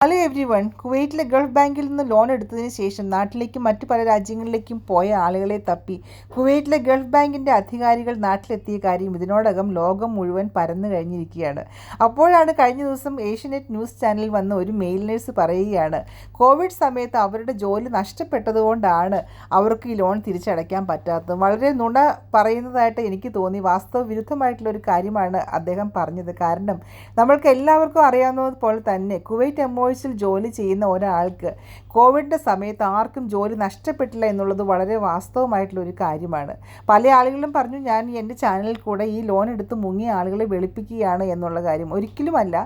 Hello everyone കുവൈറ്റിലെ Gulf ബാങ്കിൽ നിന്ന് ലോൺ എടുത്തതിന് ശേഷം നാട്ടിലേക്കും മറ്റു പല രാജ്യങ്ങളിലേക്കും പോയ ആളുകളെ തപ്പി. കുവൈറ്റിലെ ഗൾഫ് ബാങ്കിന്റെ അധികാരികൾ നാട്ടിലെത്തിയ കാര്യം ഇതിനോടകം ലോകം മുഴുവൻ പരന്നു കഴിഞ്ഞിരിക്കുകയാണ്. അപ്പോഴാണ് കഴിഞ്ഞ ദിവസം ഏഷ്യനെറ്റ് ന്യൂസ് ചാനലിൽ വന്ന ഒരു മെയിൽ നേഴ്സ് പറയുകയാണ് കോവിഡ് സമയത്ത് അവരുടെ ജോലി നഷ്ടപ്പെട്ടതുകൊണ്ടാണ് അവർക്ക് ഈ ലോൺ തിരിച്ചടയ്ക്കാൻ പറ്റാത്തത്. വളരെ നുണ പറയുന്നതായിട്ട് എനിക്ക് തോന്നി. വാസ്തവ വിരുദ്ധമായിട്ടുള്ള ഒരു കാര്യമാണ് അദ്ദേഹം പറഞ്ഞത്. കാരണം നമ്മൾക്ക് എല്ലാവർക്കും അറിയാവുന്നത് പോലെ തന്നെ കുവൈറ്റ് എംഒ കോഴ്സിൽ ജോലി ചെയ്യുന്ന ഒരാൾക്ക് കോവിഡിന്റെ സമയത്ത് ആർക്കും ജോലി നഷ്ടപ്പെട്ടില്ല എന്നുള്ളത് വളരെ വാസ്തവമായിട്ടുള്ള ഒരു കാര്യമാണ്. പല ആളുകളും പറഞ്ഞു ഞാൻ എന്റെ ചാനലിൽ കൂടെ ഈ ലോൺ എടുത്ത് മുങ്ങിയ ആളുകളെ വെളുപ്പിക്കുകയാണ് എന്നുള്ള കാര്യം. ഒരിക്കലുമല്ല.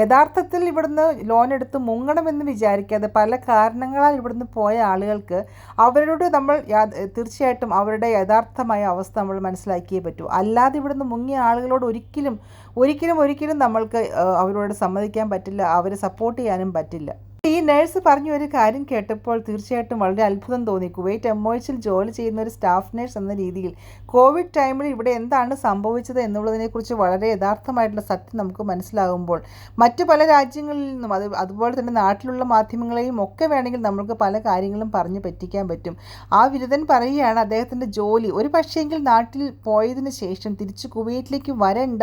യഥാർത്ഥത്തിൽ ഇവിടുന്ന് ലോൺ എടുത്ത് മുങ്ങണമെന്ന് വിചാരിക്കാതെ പല കാരണങ്ങളാൽ ഇവിടുന്ന് പോയ ആളുകൾക്ക് അവരോട് നമ്മൾ തീർച്ചയായിട്ടും അവരുടെ യഥാർത്ഥമായ അവസ്ഥ നമ്മൾ മനസ്സിലാക്കിയേ പറ്റൂ. അല്ലാതെ ഇവിടുന്ന് മുങ്ങിയ ആളുകളോട് ഒരിക്കലും ഒരിക്കലും ഒരിക്കലും നമ്മൾക്ക് അവരോട് സമ്മതിക്കാൻ പറ്റില്ല. അവരെ സപ്പോർട്ട് ചെയ്യാനും പറ്റില്ല. ഈ നഴ്സ് പറഞ്ഞ ഒരു കാര്യം കേട്ടപ്പോൾ തീർച്ചയായിട്ടും വളരെ അത്ഭുതം തോന്നി. കുവൈറ്റ് എംഒയിച്ചിൽ ജോലി ചെയ്യുന്ന ഒരു സ്റ്റാഫ് നഴ്സ് എന്ന രീതിയിൽ കോവിഡ് ടൈമിൽ ഇവിടെ എന്താണ് സംഭവിച്ചത് എന്നുള്ളതിനെക്കുറിച്ച് വളരെ യഥാർത്ഥമായിട്ടുള്ള സത്യം നമുക്ക് മനസ്സിലാകുമ്പോൾ മറ്റു പല രാജ്യങ്ങളിൽ നിന്നും അത് അതുപോലെ തന്നെ നാട്ടിലുള്ള മാധ്യമങ്ങളെയും ഒക്കെ വേണമെങ്കിൽ നമ്മൾക്ക് പല കാര്യങ്ങളും പറഞ്ഞു പറ്റിക്കാൻ പറ്റും. ആ വിരുദ്ധൻ പറയുകയാണ് അദ്ദേഹത്തിന്റെ ജോലി ഒരു പക്ഷേങ്കിൽ നാട്ടിൽ പോയതിന് ശേഷം തിരിച്ച് കുവൈറ്റിലേക്ക് വരണ്ട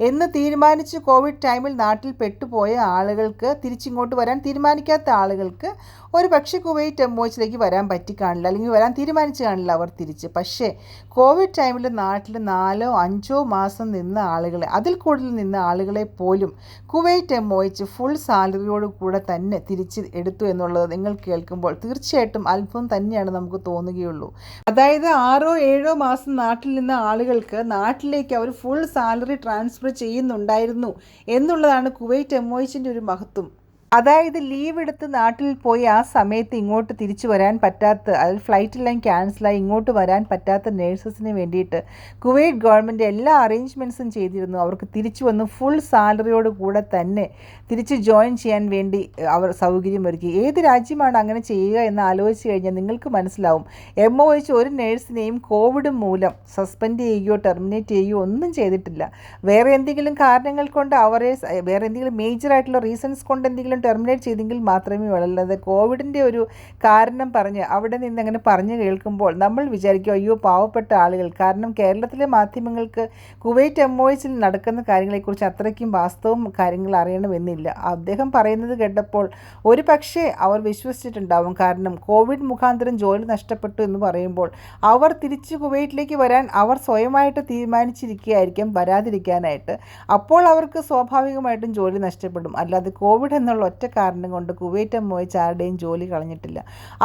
എന്ന് തീരുമാനിച്ച് കോവിഡ് ടൈമിൽ നാട്ടിൽ പെട്ടുപോയ ആളുകൾക്ക് തിരിച്ചിങ്ങോട്ട് വരാൻ തീരുമാനിച്ചു. തീരുമാനിക്കാത്ത ആളുകൾക്ക് ഒരു പക്ഷേ കുവൈറ്റ് എംഒച്ചിലേക്ക് വരാൻ പറ്റിക്കാണില്ല അല്ലെങ്കിൽ വരാൻ തീരുമാനിച്ചു കാണില്ല അവർ തിരിച്ച്. പക്ഷേ കോവിഡ് ടൈമിൽ നാട്ടിൽ നാലോ അഞ്ചോ മാസം നിന്ന ആളുകളെ അതിൽ കൂടുതൽ നിന്ന ആളുകളെ പോലും കുവൈറ്റ് എംഒച്ച് ഫുൾ സാലറിയോട് കൂടെ തന്നെ തിരിച്ച് എടുത്തു എന്നുള്ളത് നിങ്ങൾ കേൾക്കുമ്പോൾ തീർച്ചയായിട്ടും അത്ഭുതം തന്നെയാണ് നമുക്ക് തോന്നുകയുള്ളൂ. അതായത് ആറോ ഏഴോ മാസം നാട്ടിൽ നിന്ന ആളുകൾക്ക് നാട്ടിലേക്ക് അവർ ഫുൾ സാലറി ട്രാൻസ്ഫർ ചെയ്യുന്നുണ്ടായിരുന്നു എന്നുള്ളതാണ് കുവൈറ്റ് എംഒച്ചിന്റെ ഒരു മഹത്വം. അതായത് ലീവ് എടുത്ത് നാട്ടിൽ പോയി ആ സമയത്ത് ഇങ്ങോട്ട് തിരിച്ചു വരാൻ പറ്റാത്ത അതിൽ ഫ്ലൈറ്റെല്ലാം ക്യാൻസലായി ഇങ്ങോട്ട് വരാൻ പറ്റാത്ത നേഴ്സസിന് വേണ്ടിയിട്ട് കുവൈറ്റ് ഗവൺമെന്റ് എല്ലാ അറേഞ്ച്മെന്റ്സും ചെയ്തിരുന്നു. അവർക്ക് തിരിച്ചു വന്ന് ഫുൾ സാലറിയോട് കൂടെ തന്നെ തിരിച്ച് ജോയിൻ ചെയ്യാൻ വേണ്ടി അവർ സൗകര്യം ഒരുക്കി. ഏത് രാജ്യമാണ് അങ്ങനെ ചെയ്യുക എന്ന് ആലോചിച്ച് കഴിഞ്ഞാൽ നിങ്ങൾക്ക് മനസ്സിലാവും. എം ഒ എച്ച് ഒരു നേഴ്സിനെയും കോവിഡ് മൂലം സസ്പെൻഡ് ചെയ്യുകയോ ടെർമിനേറ്റ് ചെയ്യുകയോ ഒന്നും ചെയ്തിട്ടില്ല. വേറെ എന്തെങ്കിലും കാരണങ്ങൾ കൊണ്ട് അവരെ വേറെ എന്തെങ്കിലും മേജറായിട്ടുള്ള റീസൺസ് കൊണ്ട് എന്തെങ്കിലും ടെർമിനേറ്റ് ചെയ്തെങ്കിൽ മാത്രമേ ഉള്ളൂ. കോവിഡിന്റെ ഒരു കാരണം പറഞ്ഞ് അവിടെ നിന്ന് അങ്ങനെ പറഞ്ഞു കേൾക്കുമ്പോൾ നമ്മൾ വിചാരിക്കും അയ്യോ പാവപ്പെട്ട ആളുകൾ. കാരണം കേരളത്തിലെ മാധ്യമങ്ങൾക്ക് കുവൈറ്റ് എം നടക്കുന്ന കാര്യങ്ങളെക്കുറിച്ച് അത്രയ്ക്കും വാസ്തവം കാര്യങ്ങൾ അറിയണമെന്നില്ല. അദ്ദേഹം പറയുന്നത് കേട്ടപ്പോൾ ഒരു പക്ഷേ അവർ വിശ്വസിച്ചിട്ടുണ്ടാവും. കാരണം കോവിഡ് മുഖാന്തരം ജോലി നഷ്ടപ്പെട്ടു എന്ന് പറയുമ്പോൾ അവർ തിരിച്ച് കുവൈറ്റിലേക്ക് വരാൻ അവർ സ്വയമായിട്ട് തീരുമാനിച്ചിരിക്കുകയായിരിക്കും വരാതിരിക്കാനായിട്ട്. അപ്പോൾ അവർക്ക് സ്വാഭാവികമായിട്ടും ജോലി നഷ്ടപ്പെടും. അല്ലാതെ കോവിഡ് എന്നുള്ള ഒറ്റ കാരണം കൊണ്ട് കുവൈറ്റ് എംഒച്ച് ആരുടെയും ജോലി കളഞ്ഞിട്ടില്ല.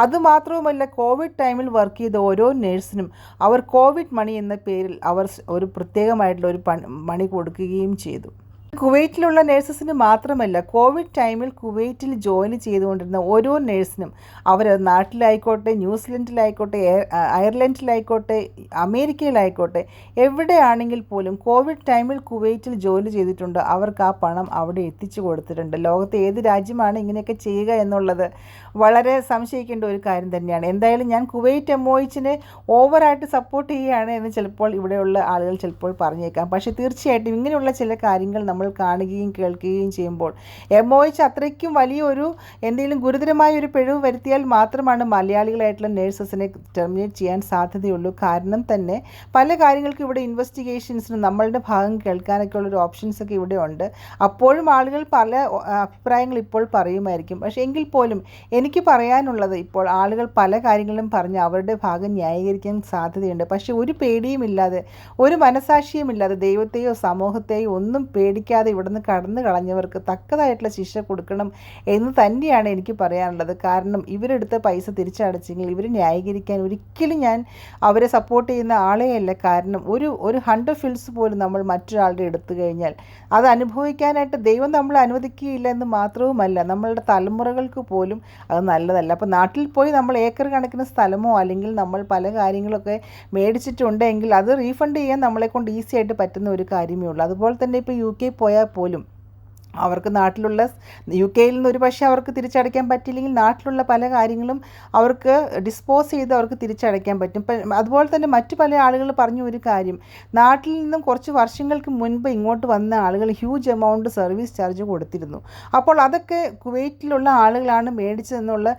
അതുമാത്രവുമല്ല കോവിഡ് ടൈമിൽ വർക്ക് ചെയ്ത ഓരോ നേഴ്സിനും അവർ കോവിഡ് മണി എന്ന പേരിൽ അവർ ഒരു പ്രത്യേകമായിട്ടുള്ള ഒരു മണി കൊടുക്കുകയും ചെയ്തു. കുവൈറ്റിലുള്ള നഴ്സസിന് മാത്രമല്ല കോവിഡ് ടൈമിൽ കുവൈറ്റിൽ ജോലി ചെയ്തുകൊണ്ടിരുന്ന ഓരോ നഴ്സിനും അവർ നാട്ടിലായിക്കോട്ടെ ന്യൂസിലൻഡിലായിക്കോട്ടെ അയർലൻഡിലായിക്കോട്ടെ അമേരിക്കയിലായിക്കോട്ടെ എവിടെയാണെങ്കിൽ പോലും കോവിഡ് ടൈമിൽ കുവൈറ്റിൽ ജോലി ചെയ്തിട്ടുണ്ട്. അവർക്ക് ആ പണം അവിടെ എത്തിച്ചു കൊടുത്തിട്ടുണ്ട്. ലോകത്തെ ഏത് രാജ്യമാണ് ഇങ്ങനെയൊക്കെ ചെയ്യുക എന്നുള്ളത് വളരെ സംശയിക്കേണ്ട ഒരു കാര്യം തന്നെയാണ്. എന്തായാലും ഞാൻ കുവൈറ്റ് എം എംഒയിച്ചിനെ ഓവറായിട്ട് സപ്പോർട്ട് ചെയ്യുകയാണ് എന്ന് ചിലപ്പോൾ ഇവിടെയുള്ള ആളുകൾ ചിലപ്പോൾ പറഞ്ഞേക്കാം. പക്ഷേ തീർച്ചയായിട്ടും ഇങ്ങനെയുള്ള ചില കാര്യങ്ങൾ നമ്മൾ കാണുകയും കേൾക്കുകയും ചെയ്യുമ്പോൾ. എം ഒ എച്ച് അത്രയ്ക്കും വലിയൊരു എന്തെങ്കിലും ഗുരുതരമായ ഒരു പിഴവ് വരുത്തിയാൽ മാത്രമാണ് മലയാളികളായിട്ടുള്ള നേഴ്സസിനെ ടെർമിനേറ്റ് ചെയ്യാൻ സാധ്യതയുള്ളൂ. കാരണം തന്നെ പല കാര്യങ്ങൾക്കും ഇവിടെ ഇൻവെസ്റ്റിഗേഷൻസിന് നമ്മളുടെ ഭാഗം കേൾക്കാനൊക്കെ ഉള്ളൊരു ഓപ്ഷൻസൊക്കെ ഇവിടെ ഉണ്ട്. അപ്പോഴും ആളുകൾ പല അഭിപ്രായങ്ങൾ ഇപ്പോൾ പറയുമായിരിക്കും. പക്ഷേ എങ്കിൽ പോലും എനിക്ക് പറയാനുള്ളത് ഇപ്പോൾ ആളുകൾ പല കാര്യങ്ങളും പറഞ്ഞ് അവരുടെ ഭാഗം ന്യായീകരിക്കാൻ സാധ്യതയുണ്ട്. പക്ഷേ ഒരു പേടിയുമില്ലാതെ ഒരു മനസാക്ഷിയുമില്ലാതെ ദൈവത്തെയോ സമൂഹത്തെയോ ഒന്നും പേടിക്കാതെ ഇവിടുന്ന് കടന്നു കളഞ്ഞവർക്ക് തക്കതായിട്ടുള്ള ശിക്ഷ കൊടുക്കണം എന്ന് തന്നെയാണ് എനിക്ക് പറയാനുള്ളത്. കാരണം ഇവരെടുത്ത പൈസ തിരിച്ചടച്ചെങ്കിൽ ഇവർ ന്യായീകരിക്കാൻ ഒരിക്കലും ഞാൻ അവരെ സപ്പോർട്ട് ചെയ്യുന്ന ആളെയല്ല. കാരണം ഒരു ഒരു ഹൺഡ്രഡ് ഫിൽസ് പോലും നമ്മൾ മറ്റൊരാളുടെ എടുത്തു കഴിഞ്ഞാൽ അത് അനുഭവിക്കാനായിട്ട് ദൈവം നമ്മൾ അനുവദിക്കുകയില്ല എന്ന് മാത്രവുമല്ല നമ്മളുടെ തലമുറകൾക്ക് പോലും അത് നല്ലതല്ല. അപ്പോൾ നാട്ടിൽ പോയി നമ്മൾ ഏക്കർ കണക്കിന് സ്ഥലമോ അല്ലെങ്കിൽ നമ്മൾ പല കാര്യങ്ങളൊക്കെ മേടിച്ചിട്ടുണ്ടെങ്കിൽ അത് റീഫണ്ട് ചെയ്യാൻ നമ്മളെ കൊണ്ട് ഈസി ആയിട്ട് പറ്റുന്ന ഒരു കാര്യമേ ഉള്ളൂ. അതുപോലെ തന്നെ ഇപ്പോൾ യു കെ പോയാൽ പോലും അവർക്ക് നാട്ടിലുള്ള യു കെയിൽ നിന്ന് ഒരു പക്ഷേ അവർക്ക് തിരിച്ചടയ്ക്കാൻ പറ്റില്ലെങ്കിൽ നാട്ടിലുള്ള പല കാര്യങ്ങളും അവർക്ക് ഡിസ്പോസ് ചെയ്ത് അവർക്ക് തിരിച്ചടയ്ക്കാൻ പറ്റും. അതുപോലെ തന്നെ മറ്റു പല ആളുകൾ പറഞ്ഞ ഒരു കാര്യം നാട്ടിൽ നിന്നും കുറച്ച് വർഷങ്ങൾക്ക് മുൻപ് ഇങ്ങോട്ട് വന്ന ആളുകൾ ഹ്യൂജ് എമൗണ്ട് സർവീസ് ചാർജ് കൊടുത്തിരുന്നു. അപ്പോൾ അതൊക്കെ കുവൈറ്റിലുള്ള ആളുകളാണ് മേടിച്ചതെന്നുള്ള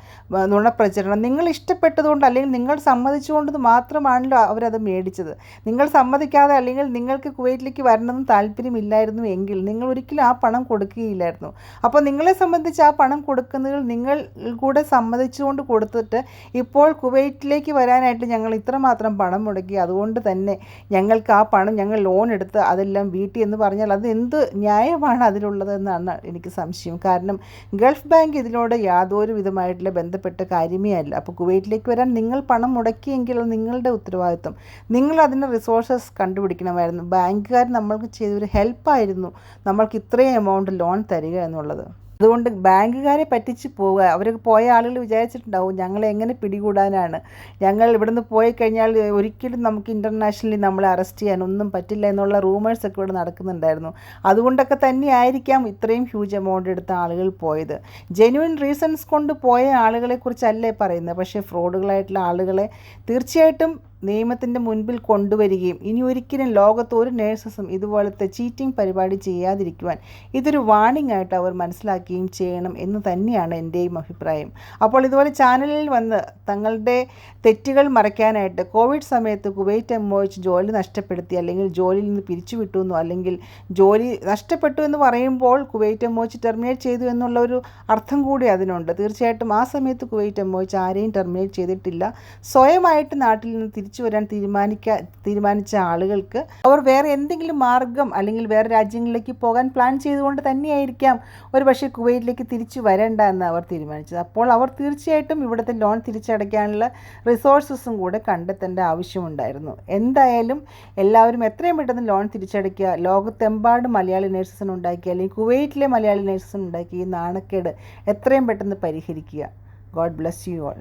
നുണപ്രചരണം നിങ്ങൾ ഇഷ്ടപ്പെട്ടതുകൊണ്ട് അല്ലെങ്കിൽ നിങ്ങൾ സമ്മതിച്ചുകൊണ്ട് മാത്രമാണല്ലോ അവരത് മേടിച്ചത്. നിങ്ങൾ സമ്മതിക്കാതെ അല്ലെങ്കിൽ നിങ്ങൾക്ക് കുവൈറ്റിലേക്ക് വരണമെന്ന് താല്പര്യമില്ലായിരുന്നു എങ്കിൽ നിങ്ങൾ ഒരിക്കലും ആ പണം കൊടുക്കുകയില്ലായിരുന്നു. അപ്പോൾ നിങ്ങളെ സംബന്ധിച്ച് ആ പണം കൊടുക്കുന്നതിൽ നിങ്ങൾ കൂടെ സമ്മതിച്ചുകൊണ്ട് കൊടുത്തിട്ട് ഇപ്പോൾ കുവൈറ്റിലേക്ക് വരാനായിട്ട് ഞങ്ങൾ ഇത്രമാത്രം പണം മുടക്കി. അതുകൊണ്ട് തന്നെ ഞങ്ങൾക്ക് ആ പണം ഞങ്ങൾ ലോൺ എടുത്ത് അതെല്ലാം വീട്ടി എന്ന് പറഞ്ഞാൽ അത് എന്ത് ന്യായമാണ് അതിലുള്ളതെന്നാണ് എനിക്ക് സംശയം. കാരണം ഗൾഫ് ബാങ്ക് ഇതിനോട് യാതൊരു വിധമായിട്ടുള്ള ബന്ധപ്പെട്ട കാര്യമേ അല്ല. അപ്പോൾ കുവൈറ്റിലേക്ക് വരാൻ നിങ്ങൾ പണം മുടക്കിയെങ്കിൽ നിങ്ങളുടെ ഉത്തരവാദിത്വം. നിങ്ങൾ അതിന് റിസോഴ്സസ് കണ്ടുപിടിക്കണമായിരുന്നു. ബാങ്കുകാർ നമ്മൾക്ക് ചെയ്തൊരു ഹെൽപ്പായിരുന്നു നമ്മൾക്ക് ഇത്രയും എമൗണ്ട് ലോൺ തരിക എന്നുള്ളത്. അതുകൊണ്ട് ബാങ്കുകാരെ പറ്റിച്ച് പോവുക. അവർ പോയ ആളുകൾ വിചാരിച്ചിട്ടുണ്ടാവും ഞങ്ങളെ എങ്ങനെ പിടികൂടാനാണ്. ഞങ്ങൾ ഇവിടുന്ന് പോയി കഴിഞ്ഞാൽ ഒരിക്കലും നമുക്ക് ഇന്റർനാഷണലി നമ്മളെ അറസ്റ്റ് ചെയ്യാൻ ഒന്നും പറ്റില്ല എന്നുള്ള റൂമേഴ്സ് ഒക്കെ ഇവിടെ നടക്കുന്നുണ്ടായിരുന്നു. അതുകൊണ്ടൊക്കെ തന്നെ ആയിരിക്കാം ഇത്രയും ഹ്യൂജ് എമൗണ്ട് എടുത്ത ആളുകൾ പോയത്. ജെന്യുവൻ റീസൺസ് കൊണ്ട് പോയ ആളുകളെ കുറിച്ചല്ലേ പറയുന്നത്. പക്ഷേ ഫ്രോഡുകളായിട്ടുള്ള ആളുകളെ തീർച്ചയായിട്ടും നിയമത്തിന്റെ മുൻപിൽ കൊണ്ടുവരികയും ഇനി ഒരിക്കലും ലോകത്ത് ഒരു നേഴ്സസും ഇതുപോലത്തെ ചീറ്റിംഗ് പരിപാടി ചെയ്യാതിരിക്കുവാൻ ഇതൊരു വാണിംഗ് ആയിട്ട് അവർ മനസ്സിലാക്കുകയും ചെയ്യണം എന്ന് തന്നെയാണ് എന്റെയും അഭിപ്രായം. അപ്പോൾ ഇതുപോലെ ചാനലിൽ വന്ന് തങ്ങളുടെ തെറ്റുകൾ മറയ്ക്കാനായിട്ട് കോവിഡ് സമയത്ത് കുവൈറ്റ് എംഒച്ച് ജോലി നഷ്ടപ്പെടുത്തി അല്ലെങ്കിൽ ജോലിയിൽ നിന്ന് പിരിച്ചുവിട്ടു എന്നോ അല്ലെങ്കിൽ ജോലി നഷ്ടപ്പെട്ടു എന്ന് പറയുമ്പോൾ കുവൈറ്റ് എംഒച്ച് ടെർമിനേറ്റ് ചെയ്തു എന്നുള്ള ഒരു അർത്ഥം കൂടി അതിനുണ്ട്. തീർച്ചയായിട്ടും ആ സമയത്ത് കുവൈറ്റ് എംഒച്ച് ആരെയും ടെർമിനേറ്റ് ചെയ്തിട്ടില്ല. സ്വയമായിട്ട് നാട്ടിൽ നിന്ന് വരാൻ തീരുമാനിക്കാ തീരുമാനിച്ച ആളുകൾക്ക് അവർ വേറെ എന്തെങ്കിലും മാർഗം അല്ലെങ്കിൽ വേറെ രാജ്യങ്ങളിലേക്ക് പോകാൻ പ്ലാൻ ചെയ്തുകൊണ്ട് തന്നെയായിരിക്കാം. ഒരു പക്ഷേ കുവൈറ്റിലേക്ക് തിരിച്ചു വരേണ്ട എന്ന് അവർ തീരുമാനിച്ചത്. അപ്പോൾ അവർ തീർച്ചയായിട്ടും ഇവിടുത്തെ ലോൺ തിരിച്ചടയ്ക്കാനുള്ള റിസോഴ്സസും കൂടെ കണ്ടെത്തേണ്ട ആവശ്യമുണ്ടായിരുന്നു. എന്തായാലും എല്ലാവരും എത്രയും പെട്ടെന്ന് ലോൺ തിരിച്ചടയ്ക്കുക ലോകത്തെമ്പാടും മലയാളി നേഴ്സസിന് ഉണ്ടാക്കി അല്ലെങ്കിൽ കുവൈറ്റിലെ മലയാളി നേഴ്സസിന് ഉണ്ടാക്കി ഈ നാണക്കേട് എത്രയും പെട്ടെന്ന് പരിഹരിക്കുക. God bless you all